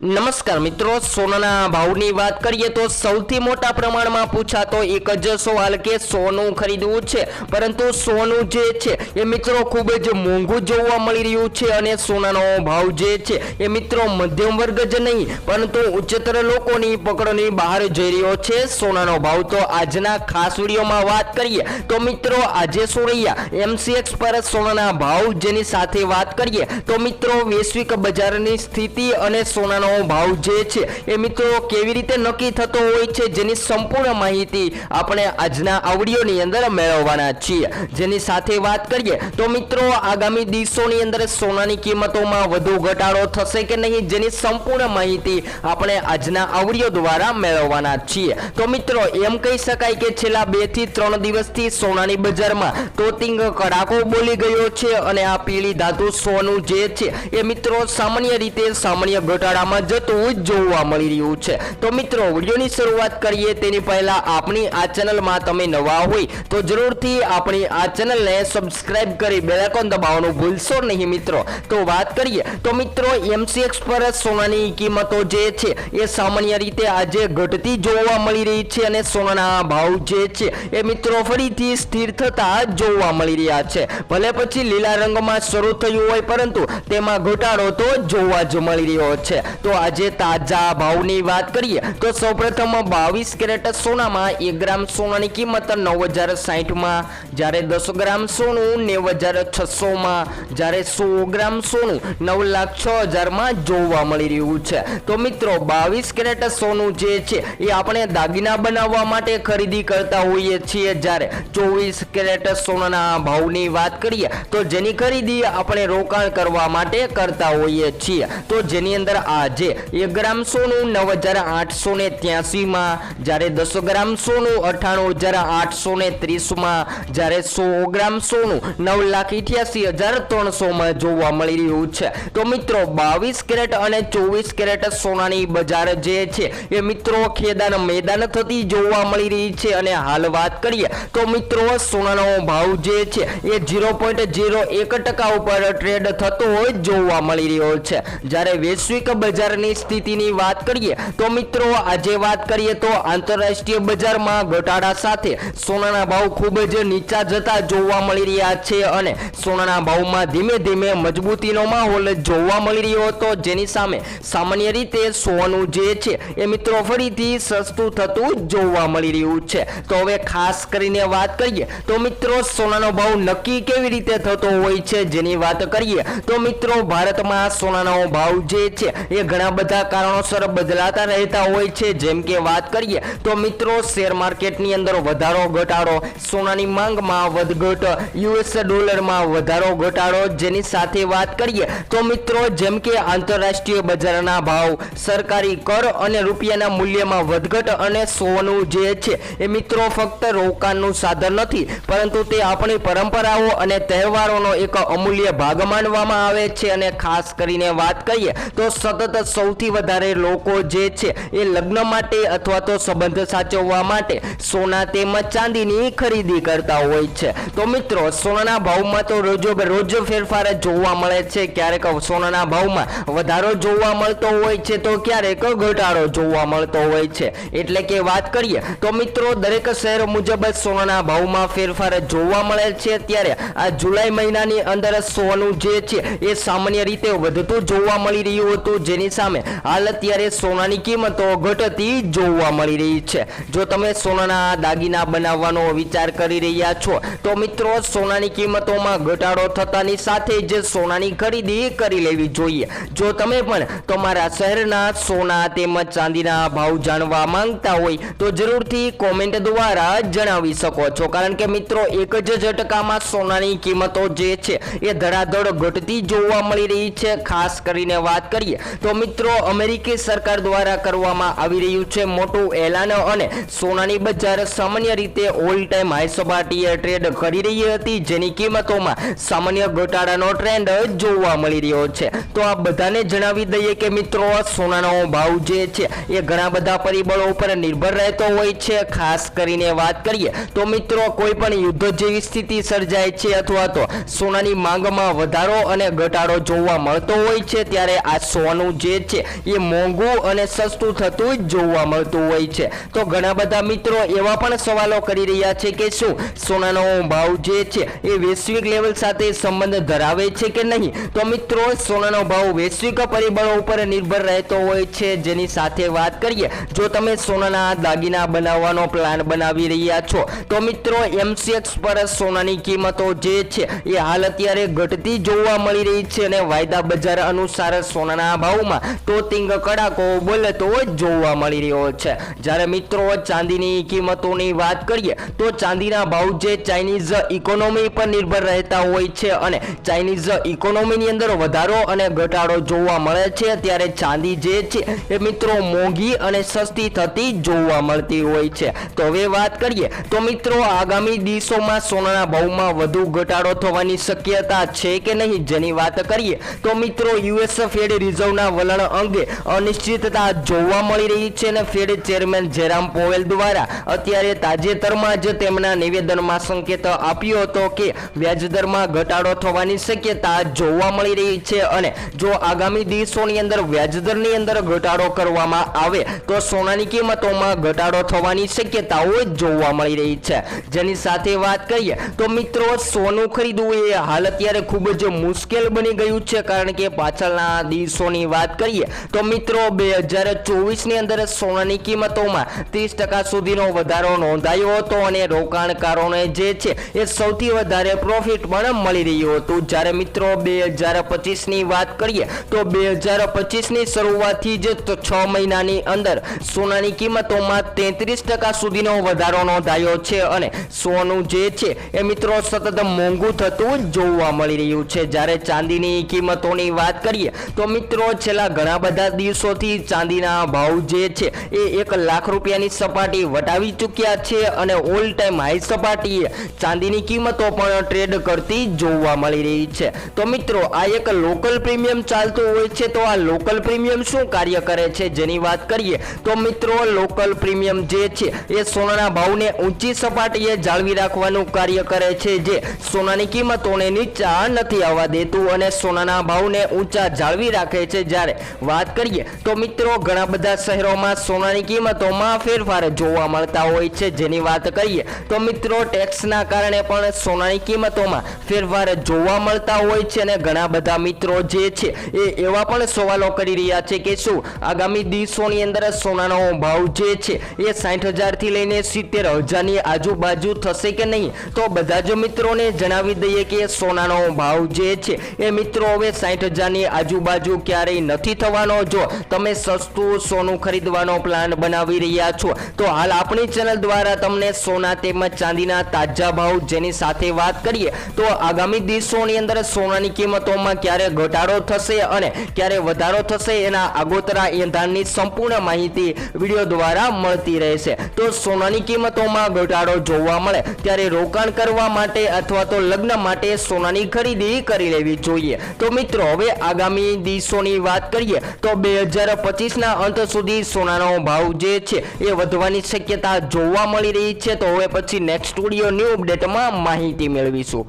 નમસ્કાર મિત્રો, સોનાના ભાવની વાત કરીએ તો સૌથી મોટા પ્રમાણમાં પૂછાતો એક જ સવાલ કે સોનું ખરીદવું છે? પરંતુ સોનું જે છે, એ મિત્રો ખૂબ જ મોંઘું જોવા મળી રહ્યું છે અને સોનાનો ભાવ જે છે, એ મિત્રો મધ્યમ વર્ગ જ નહીં, પરંતુ ઉચ્ચતર લોકોની પકડની બહાર જઈ રહ્યો છે સોનાનો ભાવ. તો આજના ખાસ વિડીયોમાં વાત કરીએ તો મિત્રો, આજે સોરૈયા એમસીએક્સ પર સોનાના ભાવ જેની સાથે વાત કરીએ તો મિત્રો, વૈશ્વિક બજારની સ્થિતિ અને સોનાનો ભાવ જે છે એ મિત્રો કેવી રીતે નક્કી થતો હોય છે જેની સંપૂર્ણ માહિતી આપણે આજના આવડીઓની અંદર મેળવવાના છીએ. જેની સાથે વાત કરીએ તો મિત્રો આગામી દિવસોની અંદર સોનાની કિંમતોમાં વધુ ઘટાડો થશે કે નહીં જેની સંપૂર્ણ માહિતી આપણે આજના આવડીઓ દ્વારા મેળવવાના છીએ. તો મિત્રો એમ કહી શકાય કે છેલ્લા બેથી ત્રણ દિવસથી સોનાની બજારમાં ટોટિંગ કડાકો બોલી ગયો છે અને આ પીળી ધાતુ સોનું જે છે એ મિત્રો સામાન્ય રીતે સામાન્ય ઘટાડામાં જતું જ જોવા મળી રહ્યું છે. તો મિત્રો, વિડીયોની શરૂઆત કરીએ. તેની પહેલા આપણી આ ચેનલમાં તમે નવા હોય તો જરૂરથી આપણી આ ચેનલને સબસ્ક્રાઇબ કરી બેલાઇકોન દબાવવાનું ભૂલશો નહીં મિત્રો. તો વાત કરીએ, તો મિત્રો એમસીએક્સ પર સોનાની કિંમતો જે છે એ સામાન્ય રીતે આજે ઘટતી જોવા મળી રહી છે અને સોનાના ભાવ જે છે એ મિત્રો ફરીથી સ્થિર થતા જોવા મળી રહ્યા છે. ભલે પછી લીલા રંગમાં શરૂ થયું હોય પરંતુ તેમાં ઘટાડો તો જોવા જ મળી રહ્યો છે. તો આજે તાજા ભાવની વાત કરીએ તો સૌપ્રથમ બાવીસ કેરેટ સોનામાં એક ગ્રામ સોનાની કિંમત નવ હજાર સાહીઠમાં. જ્યારે દસ ગ્રામ સોનું નેવ હજાર છસોમાં. જ્યારે સો ગ્રામ સોનું નવ લાખ છ હજારમાં જોવા મળી રહ્યું છે. તો મિત્રો, બાવીસ કેરેટ સોનું જે છે એ આપણે દાગીના બનાવવા માટે ખરીદી કરતા હોઈએ છીએ. જ્યારે ચોવીસ કેરેટ સોનાના ભાવની વાત કરીએ તો જેની ખરીદી આપણે રોકાણ કરવા માટે કરતા હોઈએ છીએ. તો જેની અંદર આજે એક ગ્રામ સોનું નવ હજાર આઠસો ને ત્યાસીમાં, જ્યારે દસ ગ્રામ સોનું અઠ્ઠાણું હજાર આઠસો ને ત્રીસમાં, જ્યારે સો ગ્રામ સોનું નવ લાખ અઠ્યાસી હજાર ત્રણસોમાં જોવા મળી રહ્યું છે. તો મિત્રો, બાવીસ કેરેટ અને ચોવીસ કેરેટ સોનાની બજાર જે છે, એ મિત્રો ખેદાન મેદાન થતી જોવા મળી રહી છે. અને હાલ વાત કરીએ, તો મિત્રો, સોનાનો ભાવ જે છે, એ ઝીરો પોઈન્ટ ઝીરો એક ટકા ઉપર ટ્રેડ થતો હોય જોવા મળી રહ્યો છે. જ્યારે વૈશ્વિક બજારની સ્થિતિની વાત કરીએ તો મિત્રો, આજે વાત કરીએ તો આંતરરાષ્ટ્રીય બજારમાં ઘટાડા સાથે સોનાના ભાવ ખૂબ જ નીચા જતા જોવા મળી રહ્યા છે અને સોનાના ભાવમાં ધીમે ધીમે મજબૂતીનો માહોલ જોવા મળી રહ્યો હતો, જેની સામે સામાન્ય રીતે સોનું જે છે એ મિત્રો ફરીથી સસ્તું થતું જોવા મળી રહ્યું છે. તો હવે ખાસ કરીને વાત કરીએ તો મિત્રો, સોનાનો ભાવ નક્કી કેવી રીતે થતો હોય છે જેની વાત કરીએ તો મિત્રો, ભારતમાં સોનાનો ભાવ જે છે એ ઘણા બધા કારણોસર બદલાતા રહેતા હોય છે. જેમ કે વાત કરીએ તો મિત્રો શેર માર્કેટની અંદર વધારો ઘટાડો, સોનાની માંગમાં વધઘટ યુએસ ડોલરમાં વધારો ઘટાડો જેની સાથે વાત કરીએ તો મિત્રો, જેમ કે આંતરરાષ્ટ્રીય બજારના ભાવ, સરકારી કર અને રૂપિયાના મૂલ્યમાં વધઘટ અને સોનું જે છે એ મિત્રો ફક્ત રોકાણનું સાધન નથી, પરંતુ તે આપણી પરંપરાઓ અને તહેવારોનો એક અમૂલ્ય ભાગ માનવામાં આવે છે. અને ખાસ કરીને વાત કરીએ તો સતત સૌથી વધારે લોકો જે છે એ લગ્ન માટે અથવા તો સંબંધ સાચવવા માટે સોના તેમજ ચાંદીની ખરીદી કરતા હોય છે. તો મિત્રો, સોનાના ભાવમાં તો રોજો રોજ ફેરફાર જોવા મળે છે. ક્યારેક સોનાના ભાવમાં વધારો જોવા મળતો હોય છે તો ક્યારેક ઘટાડો જોવા મળતો હોય છે. એટલે કે વાત કરીએ તો મિત્રો, દરેક શહેર મુજબ સોનાના ભાવમાં ફેરફાર જોવા મળે છે. ત્યારે આ જુલાઈ મહિનાની અંદર સોનું જે છે એ સામાન્ય રીતે વધતું જોવા મળી રહ્યું હતું. જેની સામે. હાલ અત્યારે સોનાની કિંમતો ઘટતી જોવા મળી રહી છે. જો તમે સોનાના દાગીના બનાવવાનો વિચાર કરી રહ્યા છો, તો મિત્રો સોનાની કિંમતોમાં ઘટાડો થતાની સાથે જ સોનાની ખરીદી કરી લેવી જોઈએ. જો તમે પણ તમારા શહેરના સોના તેમજ ચાંદીના ભાવ જાણવા માંગતા હોય, તો જરૂરથી કોમેન્ટ દ્વારા જણાવી શકો છો. કારણ કે મિત્રો, એક જ ઝટકામાં સોનાની કિંમતો જે છે, એ ધડાધડ ઘટતી જોવા મળી રહી છે. ખાસ કરીને વાત કરીએ, તો મિત્રો, અમેરિકી સરકાર દ્વારા કરવામાં આવી રહ્યું છે મોટું એલાન અને સોનાની બજાર સામાન્ય રીતે ઓલ ટાઈમ હાઈ સપાટીએ ટ્રેડ કરી રહી હતી, જેની કિંમતોમાં સામાન્ય ઘટાડાનો ટ્રેન્ડ જોવા મળી રહ્યો છે. તો આ બધાને જણાવી દઈએ કે મિત્રો સોનાનો ભાવ જે છે એ ઘણા બધા પરિબળો ઉપર નિર્ભર રહેતો હોય છે. ખાસ કરીને વાત કરીએ તો મિત્રો, કોઈ પણ યુદ્ધ જેવી સ્થિતિ સર્જાય છે અથવા તો સોનાની માંગમાં વધારો અને ઘટાડો જોવા મળતો હોય છે, ત્યારે આ સોનું જે છે, એ મોંઘું અને સસ્તું થતું જોવા મળતું હોય છે. તો ઘણા બધા મિત્રો એવા પણ સવાલો કરી રહ્યા છે કે શું સોનાનો ભાવ જે છે, એ વૈશ્વિક લેવલ સાથે સંબંધ ધરાવે છે કે નહીં? તો મિત્રો, સોનાનો ભાવ વૈશ્વિક પરિબળો ઉપર નિર્ભર રહેતો હોય છે. જેની સાથે વાત કરીએ, જો તમે સોનાના દાગીના બનાવવાનો પ્લાન બનાવી રહ્યા છો, તો મિત્રો એમસીએક્સ પર સોનાની કિંમતો જે છે, એ હાલ અત્યારે ઘટતી જોવા મળી રહી છે અને વાયદા બજાર અનુસાર સોનાના ભાવમાં ટોતિંગ કડાકો બોલતો જોવા મળી રહ્યો છે. જ્યારે મિત્રો ચાંદીની કિંમતોની વાત કરીએ, તો ચાંદીના ભાવ જે ચાઇનીઝ ઇકોનોમી પર નિર્ભર રહેતા હોય છે અને ચાઇનીઝ ઇકોનોમીની અંદર વધારો અને ઘટાડો જોવા મળે છે, ત્યારે ચાંદી જે છે એ મિત્રો મોંઘી અને સસ્તી થતી જોવા મળતી હોય છે. તો હવે વાત કરીએ, તો મિત્રો આગામી દિવસોમાં સોનાના ભાવમાં વધુ ઘટાડો થવાની શક્યતા છે કે નહીં? જેની વાત કરીએ, તો મિત્રો યુએસ ફેડ રિઝર્વના વલણ અંગે અનિશ્ચિતતા જોવા મળી રહી છે અને ફેડ ચેરમેન જેરામ પોવેલ દ્વારા અત્યારે તાજેતરમાં જ તેમના નિવેદનમાં સંકેત આપ્યો હતો કે વ્યાજદરમાં ઘટાડો થવાની શક્યતા જોવા મળી રહી છે અને જો આગામી દિવસોની અંદર વ્યાજદરની અંદર ઘટાડો કરવામાં આવે તો સોનાની કિંમતોમાં ઘટાડો થવાની શક્યતાઓ જોવા મળી રહી છે. જેની સાથે વાત કરીએ તો મિત્રો, સોનું ખરીદવું એ હાલ અત્યારે ખૂબ જ મુશ્કેલ બની ગયું છે કારણ કે પાછળના દિવસોની વાત કરીએ, તો મિત્રો, બે હજાર ચોવીસની અંદર સોનાની કિંમતોમાં ત્રીસ ટકા સુધીનો વધારો નોંધાયો હતો અને રોકાણકારોને જે છે, એ સૌથી વધારે પ્રોફિટ પણ મળી રહ્યું હતું. જ્યારે મિત્રો, બે હજાર પચીસની વાત કરીએ, તો બે હજાર પચીસની શરૂઆતથી જ છ મહિનાની અંદર સોનાની કિંમતોમાં તેત્રીસ ટકા સુધીનો વધારો નોંધાયો છે અને સોનું જે છે, એ મિત્રો, સતત મોંઘું થતું જોવા મળી રહ્યું છે. જ્યારે ચાંદીની કિંમતોની વાત કરીએ, તો મિત્રો, છેલ્લા ઘણા બધા દિવસોથી ચાંદીના ભાવ જે છે એ એક લાખ રૂપિયાની સપાટી વટાવી ચૂક્યા છે અને ઓલ ટાઈમ હાઈ સપાટીએ ચાંદીની કિંમતો પણ ટ્રેડ કરતી જોવા મળી રહી છે. તો મિત્રો, આ એક લોકલ પ્રીમિયમ ચાલતું હોય છે, તો આ લોકલ પ્રીમિયમ શું કાર્ય કરે છે જેની વાત કરીએ, તો મિત્રો, લોકલ પ્રીમિયમ જે છે એ સોનાના ભાવને ઊંચી સપાટીએ જાળવી રાખવાનું કાર્ય કરે છે જે સોનાની કિંમતોને નીચા નથી આવવા દેતું અને સોનાના ભાવને ઊંચા જાળવી રાખે છે જ્યારે વાત કરીએ તો મિત્રો, ઘણા બધા શહેરોમાં સોનાની કિંમતોમાં ફેરફાર જોવા મળતા હોય છે. જેની વાત કરીએ તો મિત્રો, ટેક્સના કારણે પણ સોનાની કિંમતોમાં ફેરફાર જોવા મળતા હોય છે અને ઘણા બધા મિત્રો જે છે એ એવા પણ સવાલો કરી રહ્યા છે કે શું આગામી દિવસોની અંદર સોનાનો ભાવ જે છે એ સાઠ હજારથી લઈને સિત્તેર હજારની આજુબાજુ થશે કે નહીં? તો બધા જ મિત્રોને જણાવી દઈએ કે સોનાનો ભાવ જે છે એ મિત્રો, હવે સાઠ હજારની આજુબાજુ ક્યારેય નથી થવાનો. જો તમે સસ્તું સોનું ખરીદવાનો પ્લાન બનાવી રહ્યા છો, તો હાલ આપણી ચેનલ દ્વારા તમને સોના તેમજ ચાંદીના તાજા ભાવ જેની સાથે વાત કરીએ, તો આગામી દિવસોની અંદર સોનાની કિંમતોમાં ક્યારે ઘટાડો થશે અને ક્યારે વધારો થશે એના આગોતરા એંધાણની સંપૂર્ણ માહિતી વીડિયો દ્વારા મળતી રહેશે. તો સોનાની કિંમતોમાં ઘટાડો જોવા મળે, ત્યારે રોકાણ કરવા માટે અથવા તો લગ્ન માટે સોનાની ખરીદી કરી લેવી જોઈએ. તો મિત્રો, હવે આગામી દિવસોની કરીએ, તો બે હજાર પચીસના અંત સુધી સોનાનો ભાવ જે છે એ વધવાની શક્યતા જોવા મળી રહી છે. તો હવે પછી નેક્સ્ટ સ્ટુડિયો ન્યૂ અપડેટમાં માહિતી મેળવીશું.